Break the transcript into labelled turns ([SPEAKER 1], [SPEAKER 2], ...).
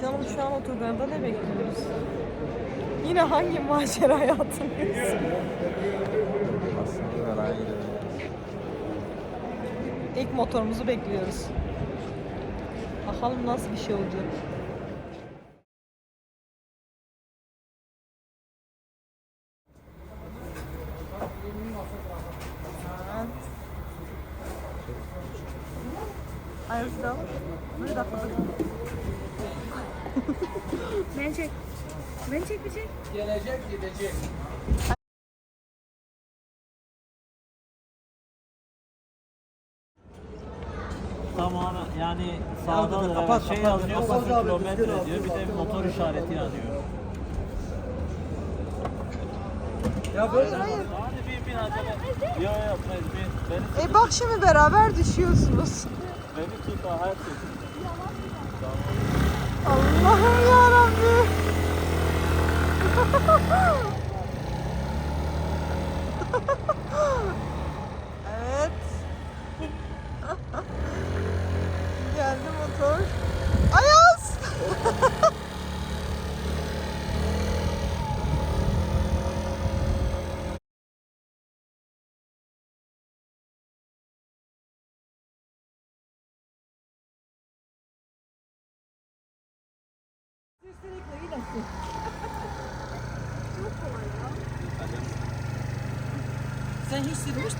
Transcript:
[SPEAKER 1] Canım şu an otogarda ne bekliyoruz? Yine hangi maceraya atılıyoruz?
[SPEAKER 2] Aslında merak ediyorum.
[SPEAKER 1] İlk motorumuzu bekliyoruz. Bakalım nasıl bir şey olacak. Ayazda. Bir dakika.
[SPEAKER 3] Beni çek. Beni çek bir çek.
[SPEAKER 4] Tamamen yani sağda da
[SPEAKER 2] kapat,
[SPEAKER 4] şey
[SPEAKER 2] kapat.
[SPEAKER 4] yazıyor
[SPEAKER 2] Kapat
[SPEAKER 4] 0
[SPEAKER 2] abi,
[SPEAKER 4] kilometre diyor bir de motor işareti yazıyor.
[SPEAKER 2] Ya böyle
[SPEAKER 1] Hayır.
[SPEAKER 4] Hadi bir bin acele. Yok yok ben bin. Beni,
[SPEAKER 1] E bak şimdi beraber düşüyorsunuz.
[SPEAKER 4] beni tut her şey.
[SPEAKER 1] Allah'ım yarabbim. evet. Geldi motor. Ayaz.
[SPEAKER 3] Sen hiç sürmüş